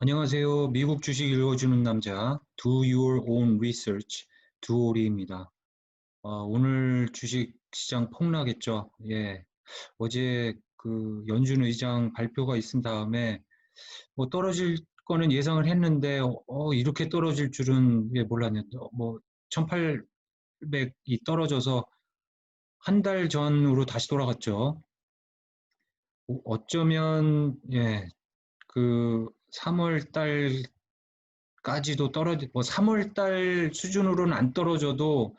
안녕하세요. 미국 주식 읽어주는 남자 Do Your Own Research 두오리입니다. 어, 오늘 주식 시장 폭락했죠. 예, 어제 그 연준 의장 발표가 있은 다음에 뭐 떨어질 거는 예상을 했는데 어, 이렇게 떨어질 줄은 예, 몰랐네요. 뭐 1800이 떨어져서 한 달 전으로 다시 돌아갔죠. 어쩌면 예, 그 3월 달까지도 떨어지 뭐 3월 달 수준으로는 안 떨어져도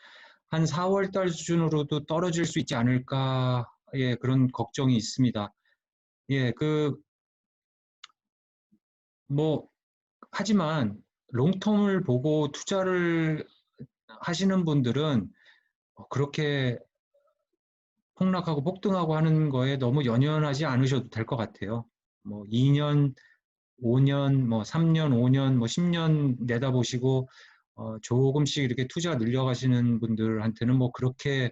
한 4월 달 수준으로도 떨어질 수 있지 않을까 예 그런 걱정이 있습니다. 예 그 뭐 하지만 롱텀을 보고 투자를 하시는 분들은 그렇게 폭락하고 폭등하고 하는 거에 너무 연연하지 않으셔도 될 것 같아요. 뭐 2년 5년, 뭐 3년, 5년, 뭐 10년 내다보시고 어, 조금씩 이렇게 투자 늘려가시는 분들한테는 뭐 그렇게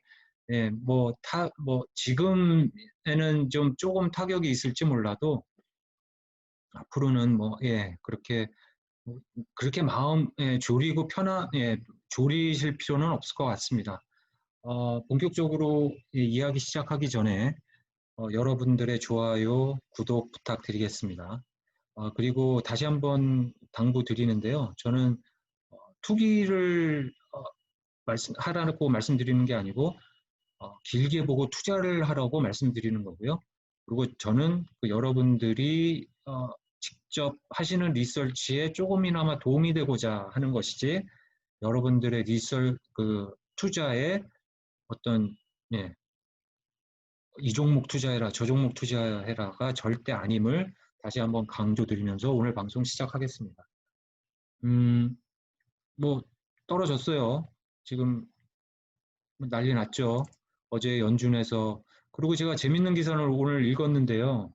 예, 뭐 타, 뭐 지금에는 좀 조금 타격이 있을지 몰라도 앞으로는 뭐 예, 그렇게 뭐 그렇게 마음 예, 졸이고 편한 예, 졸이실 필요는 없을 것 같습니다. 어, 본격적으로 예, 이야기 시작하기 전에 어, 여러분들의 좋아요, 구독 부탁드리겠습니다. 어, 그리고 다시 한번 당부 드리는데요. 저는 어, 투기를 어, 말씀, 하라고 말씀드리는 게 아니고 어, 길게 보고 투자를 하라고 말씀드리는 거고요. 그리고 저는 그 여러분들이 어, 직접 하시는 리서치에 조금이나마 도움이 되고자 하는 것이지 여러분들의 리설 그 투자에 어떤 예, 이 종목 투자해라 저 종목 투자해라가 절대 아님을 다시 한번 강조드리면서 오늘 방송 시작하겠습니다. 음, 뭐 떨어졌어요. 지금 난리 났죠. 어제 연준에서 그리고 제가 재밌는 기사를 오늘 읽었는데요.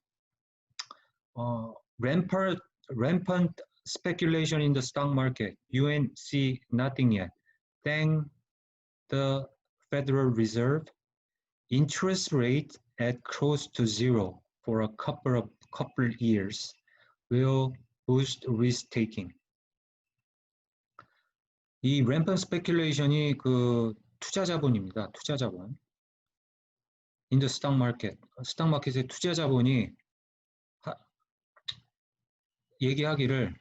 어, rampant, rampant speculation in the stock market. UNC nothing yet. Thank the Federal Reserve. Interest rate at close to zero for a couple of couple years will boost risk taking. 이 rampant speculation이 그 투자 자본입니다. 투자 자본. the stock market. 스탁 마켓의 투자 자본이 하, 얘기하기를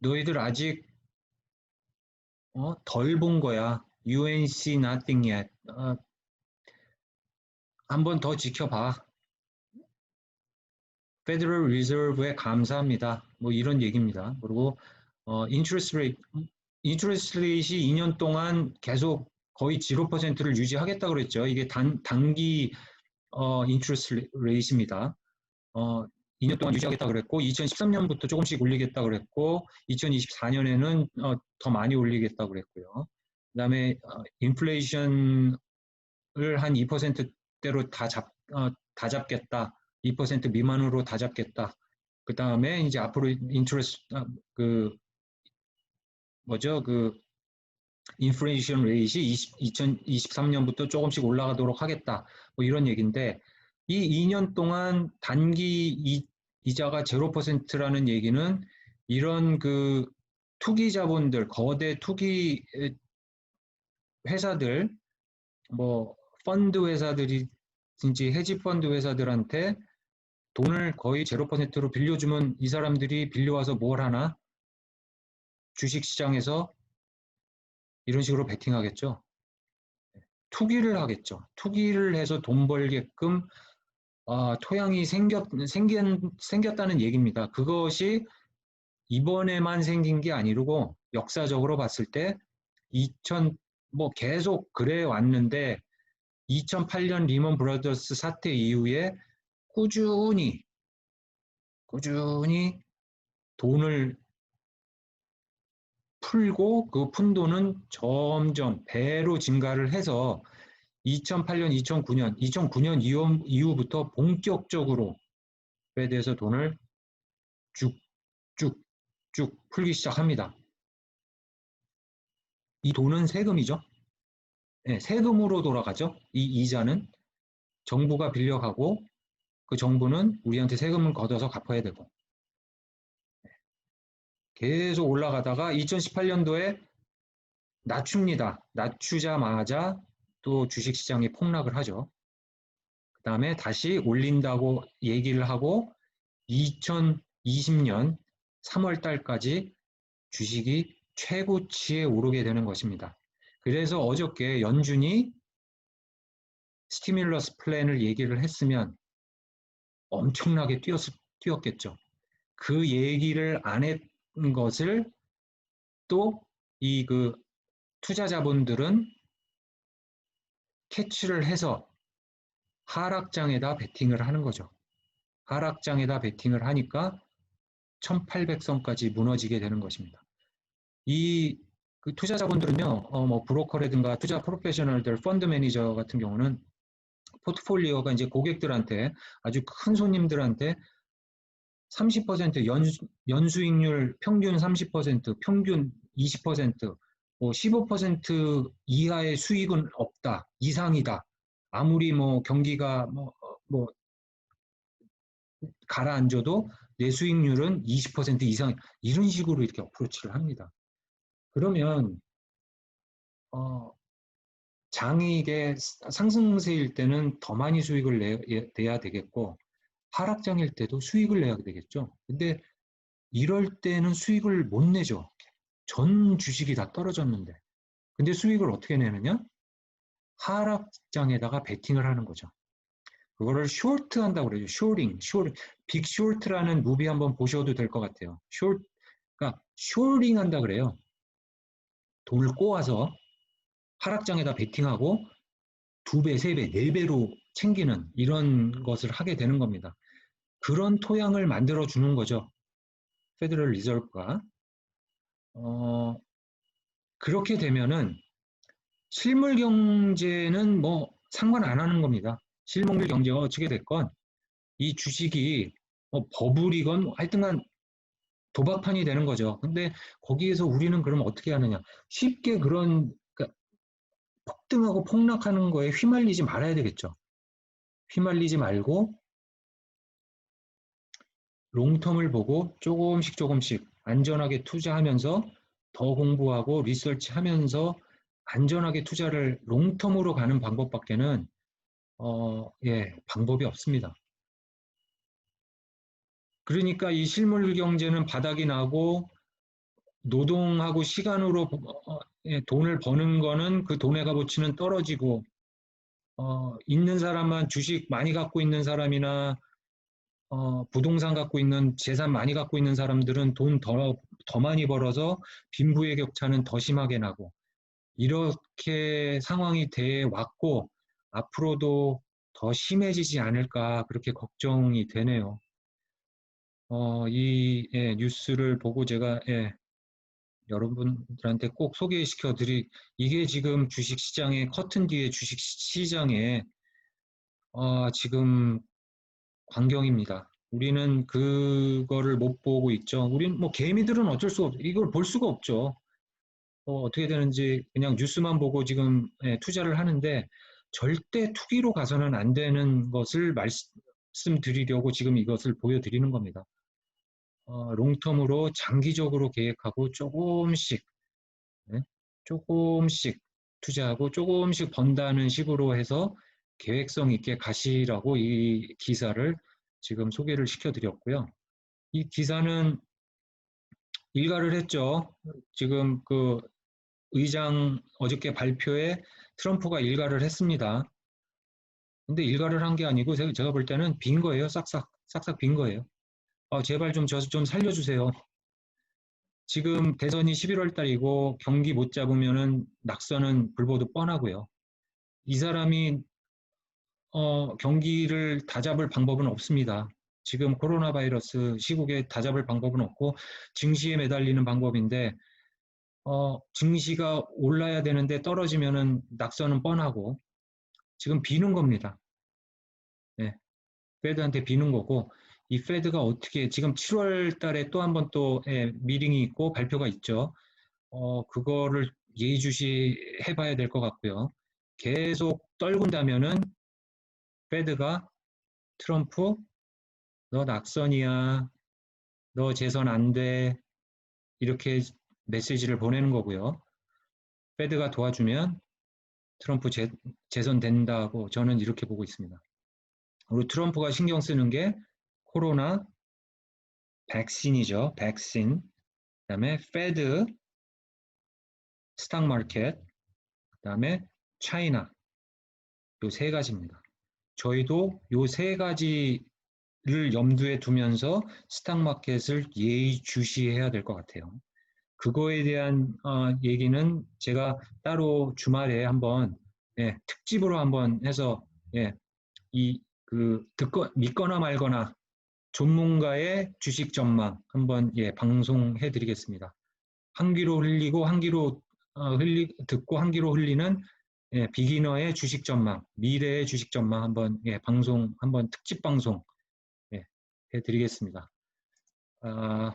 너희들 아직 어, 덜 본 거야. UNC nothing yet. 어, 한번 더 지켜봐. 페더럴 리저브에 감사합니다. 뭐 이런 얘기입니다. 그리고 어, 인트레스 레이트 인트레스 레이트이 2년 동안 계속 거의 0%를 유지하겠다 그랬죠. 이게 단 단기 어, 인트레스 레이트입니다. 어, 2년 동안 유지하겠다 그랬고 2013년부터 조금씩 올리겠다 그랬고 2024년에는 어, 더 많이 올리겠다 그랬고요. 그다음에 어, 인플레이션을 한 2%대로 다 잡, 어, 다 잡겠다. 2% 미만으로 다 잡겠다. 그 다음에 이제 앞으로 인트레스 아, 그 뭐죠 그 인플레이션 레이시 2023년부터 조금씩 올라가도록 하겠다. 뭐 이런 얘기인데 이 2년 동안 단기 이, 이자가 0%라는 얘기는 이런 그 투기 자본들 거대 투기 회사들 뭐 펀드 회사들이 진지 헤지 펀드 회사들한테 돈을 거의 0%로 빌려주면 이 사람들이 빌려와서 뭘 하나? 주식시장에서 이런 식으로 베팅하겠죠. 투기를 하겠죠. 투기를 해서 돈 벌게끔 아, 토양이 생겼, 생겼, 생겼다는 얘기입니다. 그것이 이번에만 생긴 게 아니고 역사적으로 봤을 때 2000, 뭐 계속 그래 왔는데 2008년 리먼 브라더스 사태 이후에 꾸준히 꾸준히 돈을 풀고 그 푼 돈은 점점 배로 증가를 해서 2008년, 2009년, 2009년 이후, 이후부터 본격적으로 페드에서 돈을 쭉쭉 쭉 풀기 시작합니다. 이 돈은 세금이죠. 네, 세금으로 돌아가죠. 이 이자는 정부가 빌려가고 그 정부는 우리한테 세금을 걷어서 갚아야 되고 계속 올라가다가 2018년도에 낮춥니다. 낮추자마자 또 주식시장이 폭락을 하죠. 그 다음에 다시 올린다고 얘기를 하고 2020년 3월 달까지 주식이 최고치에 오르게 되는 것입니다. 그래서 어저께 연준이 스티뮬러스 플랜을 얘기를 했으면 엄청나게 뛰었, 뛰었겠죠. 그 얘기를 안 했던 것을 또 이 그 투자자분들은 캐치를 해서 하락장에다 베팅을 하는 거죠. 하락장에다 베팅을 하니까 1800선까지 무너지게 되는 것입니다. 이 그 투자자분들은요, 어, 뭐 브로커라든가 투자 프로페셔널들, 펀드 매니저 같은 경우는 포트폴리오가 이제 고객들한테 아주 큰 손님들한테 30% 연수, 연수익률 평균 30%, 평균 20%, 뭐15% 이하의 수익은 없다, 이상이다. 아무리 뭐 경기가 뭐, 뭐 가라앉아도 내 수익률은 20% 이상 이런 식으로 이렇게 어프로치를 합니다. 그러면 어, 장이익의 상승세일 때는 더 많이 수익을 내, 예, 내야 되겠고 하락장일 때도 수익을 내야 되겠죠. 근데 이럴 때는 수익을 못 내죠. 전 주식이 다 떨어졌는데. 근데 수익을 어떻게 내느냐? 하락장에다가 베팅을 하는 거죠. 그거를 쇼트 한다고 그러죠. 쇼링, 쇼링. 빅 쇼트라는 무비 한번 보셔도 될 것 같아요. 쇼, 그러니까 쇼링 한다 그래요. 돈을 꼬아서 하락장에다 베팅하고 두 배, 세 배, 네 배로 챙기는 이런 것을 하게 되는 겁니다. 그런 토양을 만들어 주는 거죠. 페더럴 리저브가. 어, 그렇게 되면은 실물 경제는 뭐 상관 안 하는 겁니다. 실물 경제가 어떻게 됐건 이 주식이 뭐 버블이건 뭐 하여튼간 도박판이 되는 거죠. 근데 거기에서 우리는 그럼 어떻게 하느냐? 쉽게 그런 폭등하고 폭락하는 거에 휘말리지 말아야 되겠죠. 휘말리지 말고 롱텀을 보고 조금씩 조금씩 안전하게 투자하면서 더 공부하고 리서치 하면서 안전하게 투자를 롱텀으로 가는 방법밖에는 어, 예, 방법이 없습니다. 그러니까 이 실물 경제는 바닥이 나고 노동하고 시간으로 어, 예, 돈을 버는 거는 그 돈의 값어치는 떨어지고 어, 있는 사람만 주식 많이 갖고 있는 사람이나 어, 부동산 갖고 있는 재산 많이 갖고 있는 사람들은 돈 더 더 많이 벌어서 빈부의 격차는 더 심하게 나고 이렇게 상황이 돼 왔고 앞으로도 더 심해지지 않을까 그렇게 걱정이 되네요. 어, 이 예, 뉴스를 보고 제가 예, 여러분들한테 꼭 소개시켜 드리 이게 지금 주식 시장의 커튼 뒤에 주식 시장에 어, 지금 광경입니다. 우리는 그거를 못 보고 있죠. 우리는 뭐 개미들은 어쩔 수 없, 이걸 볼 수가 없죠. 어, 어떻게 되는지 그냥 뉴스만 보고 지금 예, 투자를 하는데 절대 투기로 가서는 안 되는 것을 말씀드리려고 지금 이것을 보여드리는 겁니다. 어, 롱텀으로 장기적으로 계획하고 조금씩 네? 조금씩 투자하고 조금씩 번다는 식으로 해서 계획성 있게 가시라고 이 기사를 지금 소개를 시켜드렸고요. 이 기사는 일가를 했죠. 지금 그 의장 어저께 발표에 트럼프가 일가를 했습니다. 근데 일가를 한 게 아니고 제가 볼 때는 빈 거예요. 싹싹 싹싹 빈 거예요. 어, 제발 좀 저 좀 살려주세요. 지금 대선이 11월 달이고 경기 못 잡으면은 낙선은 불보듯 뻔하고요. 이 사람이 어, 경기를 다 잡을 방법은 없습니다. 지금 코로나 바이러스 시국에 다 잡을 방법은 없고 증시에 매달리는 방법인데 어, 증시가 올라야 되는데 떨어지면은 낙선은 뻔하고 지금 비는 겁니다. 네. 페드한테 비는 거고 이 페드가 어떻게 지금 7월 달에 또 한 번 또 예, 미링이 있고 발표가 있죠. 어, 그거를 예의주시 해봐야 될 것 같고요. 계속 떨군다면은 페드가 트럼프 너 낙선이야. 너 재선 안 돼. 이렇게 메시지를 보내는 거고요. 페드가 도와주면 트럼프 재, 재선된다고 저는 이렇게 보고 있습니다. 그리고 트럼프가 신경 쓰는 게 코로나 백신이죠. 백신. 그다음에 페드 스탁 마켓. 그다음에 차이나. 요 세 가지입니다. 저희도 요 세 가지를 염두에 두면서 스탁 마켓을 예의주시해야 될 것 같아요. 그거에 대한 어, 얘기는 제가 따로 주말에 한번 예, 특집으로 한번 해서 예, 이그 듣거 믿거나 말거나 전문가의 주식 전망 한번 예, 방송해 드리겠습니다. 한 귀로 흘리고 한 귀로 어, 흘리 듣고 한 귀로 흘리는 예, 비기너의 주식 전망, 미래의 주식 전망 한번 예, 방송 한번 특집 방송 예, 해 드리겠습니다. 아,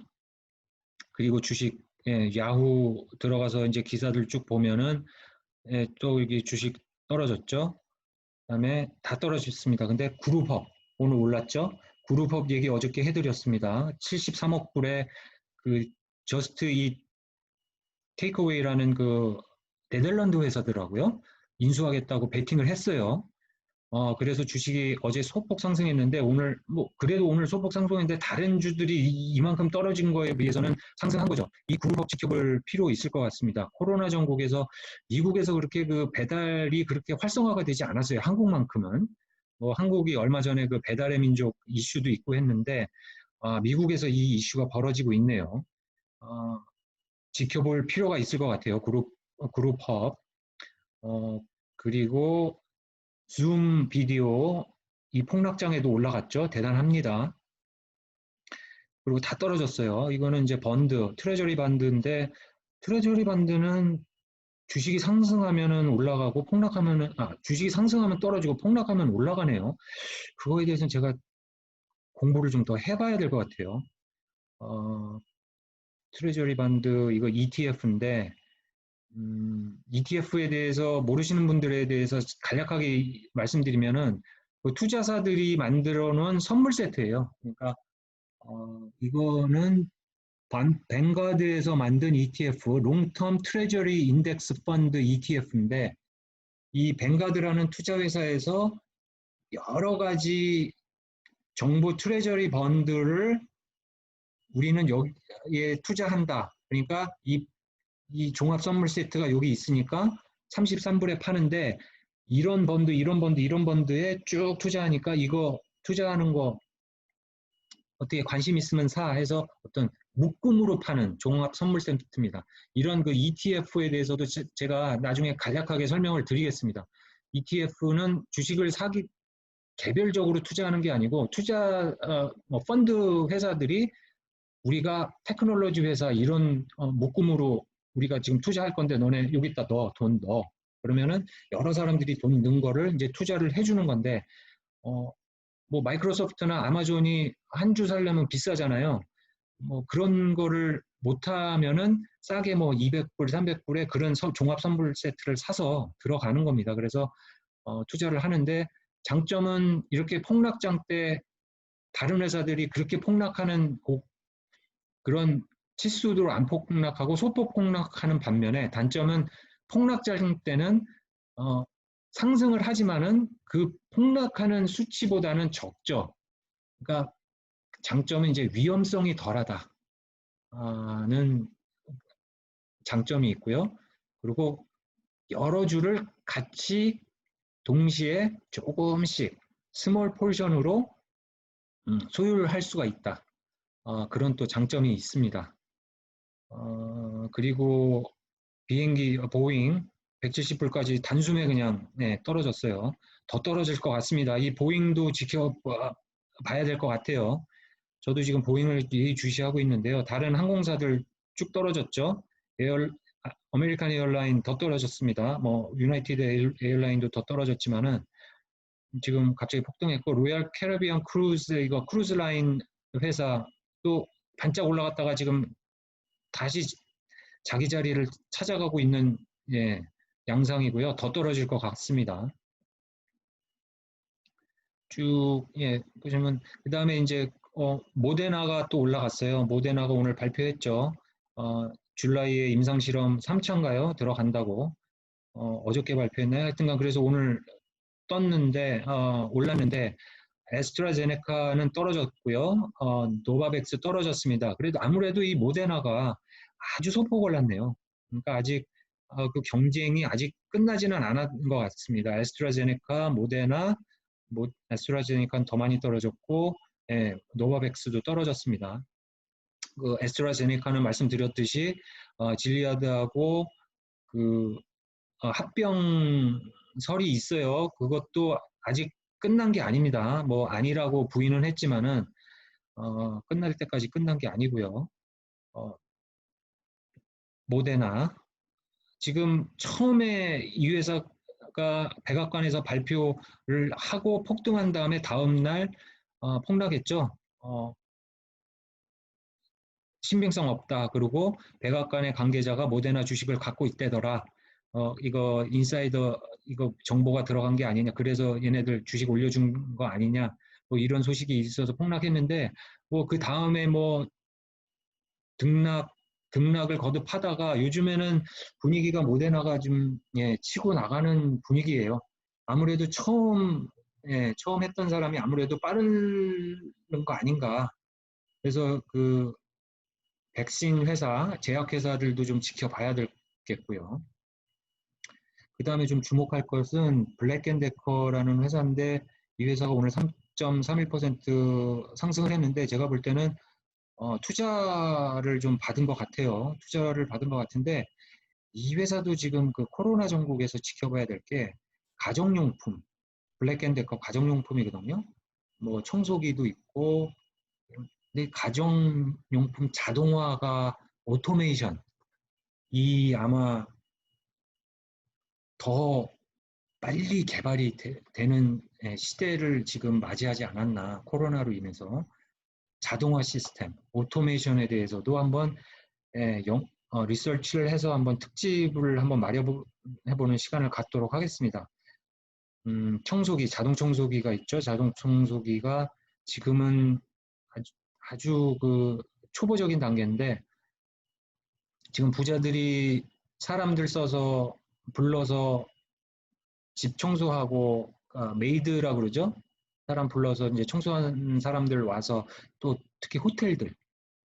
그리고 주식 예, 야후 들어가서 이제 기사들 쭉 보면은 예, 또 이게 주식 떨어졌죠. 그다음에 다 떨어졌습니다. 근데 그룹업 오늘 올랐죠. 그룹업 얘기 어저께 해드렸습니다. 73억 불에 그 저스트 이 테이크어웨이라는 그 네덜란드 회사더라고요. 인수하겠다고 베팅을 했어요. 어, 그래서 주식이 어제 소폭 상승했는데 오늘 뭐 그래도 오늘 소폭 상승했는데 다른 주들이 이, 만큼 떨어진 거에 비해서는 상승한 거죠. 이 그룹업 지켜볼 필요 있을 것 같습니다. 코로나 전국에서 미국에서 그렇게 그 배달이 그렇게 활성화가 되지 않았어요. 한국만큼은. 뭐 한국이 얼마 전에 그 배달의 민족 이슈도 있고 했는데 아, 미국에서 이 이슈가 벌어지고 있네요. 어, 지켜볼 필요가 있을 것 같아요. 그룹 그룹업. 어, 그리고 줌 비디오 이 폭락장에도 올라갔죠. 대단합니다. 그리고 다 떨어졌어요. 이거는 이제 번드, 트레저리 반드인데 트레저리 반드는 주식이 상승하면은 올라가고 폭락하면은 아 주식이 상승하면 떨어지고 폭락하면 올라가네요. 그거에 대해서는 제가 공부를 좀 더 해봐야 될 것 같아요. 어, 트레저리 반드 이거 ETF인데 음, ETF에 대해서 모르시는 분들에 대해서 간략하게 말씀드리면은 그 투자사들이 만들어 놓은 선물 세트예요. 그러니까 어, 이거는 반, 뱅가드에서 만든 ETF, 롱텀 트레저리 인덱스 펀드 ETF인데 이 뱅가드라는 투자 회사에서 여러 가지 정부 트레저리 펀드를 우리는 여기에 투자한다. 그러니까 이 이 종합 선물 세트가 여기 있으니까 33불에 파는데 이런 번드, 이런 번드, 이런 번드에 쭉 투자하니까 이거 투자하는 거 어떻게 관심 있으면 사 해서 어떤 묶음으로 파는 종합 선물 세트입니다. 이런 그 ETF에 대해서도 제가 나중에 간략하게 설명을 드리겠습니다. ETF는 주식을 사기 개별적으로 투자하는 게 아니고 투자 어, 뭐 펀드 회사들이 우리가 테크놀로지 회사 이런 어, 묶음으로 우리가 지금 투자할 건데 너네 여기다 넣어 돈 넣어 그러면은 여러 사람들이 돈 넣은 거를 이제 투자를 해주는 건데 어 뭐 마이크로소프트나 아마존이 한 주 살려면 비싸잖아요. 뭐 그런 거를 못하면은 싸게 뭐 200불, 300불에 그런 서, 종합 선물 세트를 사서 들어가는 겁니다. 그래서 어, 투자를 하는데 장점은 이렇게 폭락장 때 다른 회사들이 그렇게 폭락하는 그런 치수도 안 폭락하고 소폭 폭락하는 반면에 단점은 폭락장 때는 어, 상승을 하지만은 그 폭락하는 수치보다는 적죠. 그러니까 장점은 이제 위험성이 덜하다는 장점이 있고요. 그리고 여러 주를 같이 동시에 조금씩 스몰 포션으로 음, 소유를 할 수가 있다. 어, 그런 또 장점이 있습니다. 어, 그리고 비행기 어, 보잉 170불까지 단숨에 그냥 네, 떨어졌어요. 더 떨어질 것 같습니다. 이 보잉도 지켜봐야 될 것 같아요. 저도 지금 보잉을 주시하고 있는데요. 다른 항공사들 쭉 떨어졌죠. 에어, 아, 아메리칸 에어라인 더 떨어졌습니다. 뭐 유나이티드 에어라인도 더 떨어졌지만은 지금 갑자기 폭등했고 로얄 캐리비안 크루즈 이거 크루즈 라인 회사 또 반짝 올라갔다가 지금 다시 자기 자리를 찾아가고 있는 예, 양상이고요. 더 떨어질 것 같습니다. 쭉 예, 보시면 그 다음에 이제 어, 모데나가 또 올라갔어요. 모데나가 오늘 발표했죠. 어, 줄라이에 임상실험 3차인가요? 들어간다고 어, 어저께 발표했나요? 하여튼간 그래서 오늘 떴는데 어, 올랐는데 에스트라제네카는 떨어졌고요. 어, 노바백스 떨어졌습니다. 그래도 아무래도 이 모데나가 아주 소폭 올랐네요. 그러니까 아직 어, 그 경쟁이 아직 끝나지는 않은 것 같습니다. 에스트라제네카, 모데나, 모, 에스트라제네카는 더 많이 떨어졌고 예, 노바백스도 떨어졌습니다. 그 에스트라제네카는 말씀드렸듯이 어, 질리아드하고 그 어, 합병설이 있어요. 그것도 아직 끝난 게 아닙니다. 뭐 아니라고 부인은 했지만은 어, 끝날 때까지 끝난 게 아니고요. 어, 모데나 지금 처음에 이 회사가 백악관에서 발표를 하고 폭등한 다음에 다음 날 어, 폭락했죠. 어, 신빙성 없다. 그리고 백악관의 관계자가 모데나 주식을 갖고 있대더라. 어, 이거 인사이더 이거 정보가 들어간 게 아니냐. 그래서 얘네들 주식 올려준 거 아니냐. 뭐 이런 소식이 있어서 폭락했는데 뭐 그 다음에 뭐 등락 등락을 거듭하다가 요즘에는 분위기가 모데나가 좀 예, 치고 나가는 분위기예요. 아무래도 처음 예, 처음 했던 사람이 아무래도 빠른 거 아닌가. 그래서 그 백신 회사, 제약 회사들도 좀 지켜봐야 되겠고요. 그 다음에 좀 주목할 것은 블랙앤데커라는 회사인데 이 회사가 오늘 3.31% 상승을 했는데 제가 볼 때는 어, 투자를 좀 받은 것 같아요. 투자를 받은 것 같은데 이 회사도 지금 그 코로나 전국에서 지켜봐야 될 게 가정용품, 블랙앤데커 가정용품이거든요. 뭐 청소기도 있고 근데 가정용품 자동화가 오토메이션 이 아마 더 빨리 개발이 되, 는 예, 시대를 지금 맞이하지 않았나 코로나로 인해서 자동화 시스템 오토메이션에 대해서도 한번 예, 영, 어, 리서치를 해서 한번 특집을 한번 마련해보는 시간을 갖도록 하겠습니다. 음, 청소기 자동 청소기가 있죠. 자동 청소기가 지금은 아주, 아주 그 초보적인 단계인데 지금 부자들이 사람들 써서 불러서 집 청소하고 어, 메이드라 그러죠. 사람 불러서 이제 청소하는 사람들 와서 또 특히 호텔들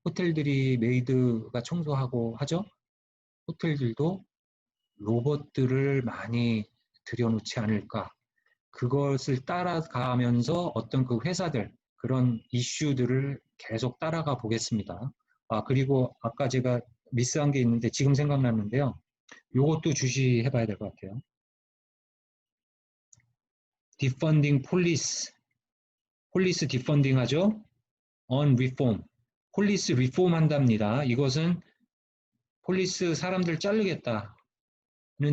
호텔들이 메이드가 청소하고 하죠. 호텔들도 로봇들을 많이 들여놓지 않을까. 그것을 따라가면서 어떤 그 회사들 그런 이슈들을 계속 따라가 보겠습니다. 아 그리고 아까 제가 미스한 게 있는데 지금 생각났는데요. 요것도 주시해 봐야 될 것 같아요. 디펀딩 폴리스 폴리스 디펀딩 하죠. on reform 폴리스 리폼 한답니다. 이것은 폴리스 사람들 자르겠다는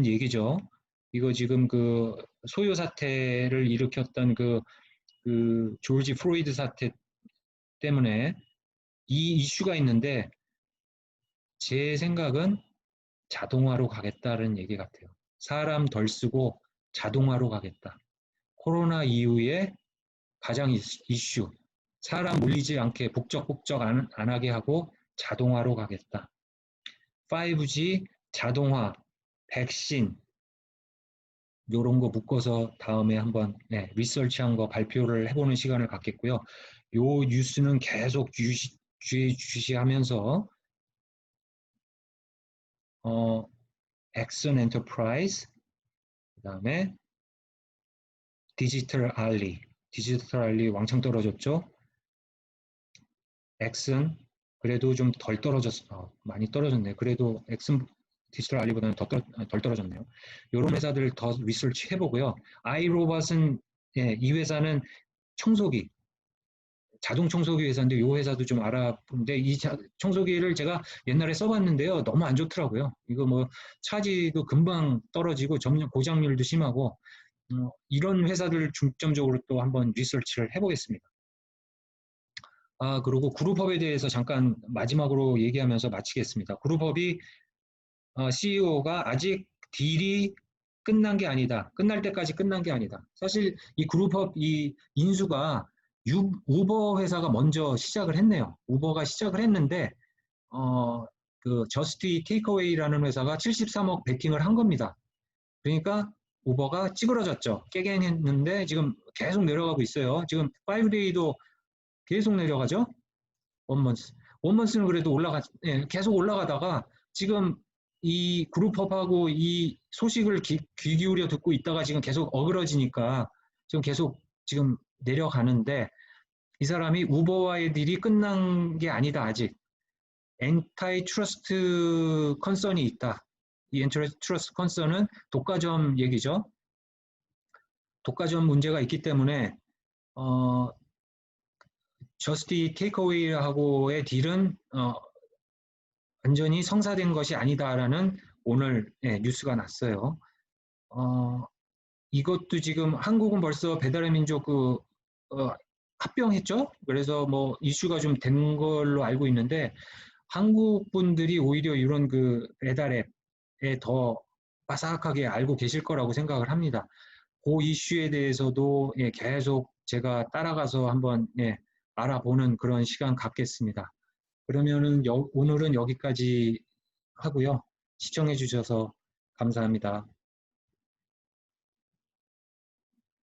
얘기죠. 이거 지금 그 소요 사태를 일으켰던 그, 그 조지 프로이드 사태 때문에 이 이슈가 있는데 제 생각은 자동화로 가겠다는 얘기 같아요. 사람 덜 쓰고 자동화로 가겠다. 코로나 이후에 가장 이슈. 사람 물리지 않게 북적북적 안, 안 하게 하고 자동화로 가겠다. 5G, 자동화, 백신, 요런 거 묶어서 다음에 한번 네, 리서치한 거 발표를 해보는 시간을 갖겠고요. 요 뉴스는 계속 주시, 주시하면서 어, 엑슨 엔터프라이즈, 그 다음에 디지털 알리, 디지털 알리 왕창 떨어졌죠. 엑슨 그래도 좀 덜 떨어졌어, 어, 많이 떨어졌네. 그래도 엑슨 디지털 알리보다는 더 떨, 덜 떨어졌네요. 이런 회사들 더 리서치 해보고요. 아이로봇은 예, 이 회사는 청소기, 자동 청소기 회사인데 이 회사도 좀 알아보는데 이 자, 청소기를 제가 옛날에 써봤는데요. 너무 안 좋더라고요. 이거 뭐 차지도 금방 떨어지고 점점 고장률도 심하고 어, 이런 회사들 중점적으로 또 한번 리서치를 해보겠습니다. 아 그리고 그룹업에 대해서 잠깐 마지막으로 얘기하면서 마치겠습니다. 그룹업이 어, CEO가 아직 딜이 끝난 게 아니다. 끝날 때까지 끝난 게 아니다. 사실 이 그룹업 이 인수가 유, 우버 회사가 먼저 시작을 했네요. 우버가 시작을 했는데 어, 그 저스티 테이크어웨이라는 회사가 73억 베팅을 한 겁니다. 그러니까 우버가 찌그러졌죠. 깨갱했는데 지금 계속 내려가고 있어요. 지금 5데이도 계속 내려가죠. 원먼스. 원먼스는 그래도 올라가, 예, 계속 올라가다가 지금 이 그룹업하고 이 소식을 귀, 귀 기울여 듣고 있다가 지금 계속 어그러지니까 지금 계속 지금 내려가는데 이 사람이 우버와의 딜이 끝난 게 아니다 아직. 엔타이 트러스트 컨선이 있다. 이 엔타이 트러스트 컨선은 독과점 얘기죠. 독과점 문제가 있기 때문에 어 저스티 테이크어웨이하고의 딜은 어, 완전히 성사된 것이 아니다라는 오늘 예, 뉴스가 났어요. 어, 이것도 지금 한국은 벌써 배달의 민족 그 어, 합병했죠. 그래서 뭐 이슈가 좀 된 걸로 알고 있는데 한국 분들이 오히려 이런 그 배달 앱에 더 바삭하게 알고 계실 거라고 생각을 합니다. 그 이슈에 대해서도 예, 계속 제가 따라가서 한번 예, 알아보는 그런 시간 갖겠습니다. 그러면은 여, 오늘은 여기까지 하고요. 시청해 주셔서 감사합니다.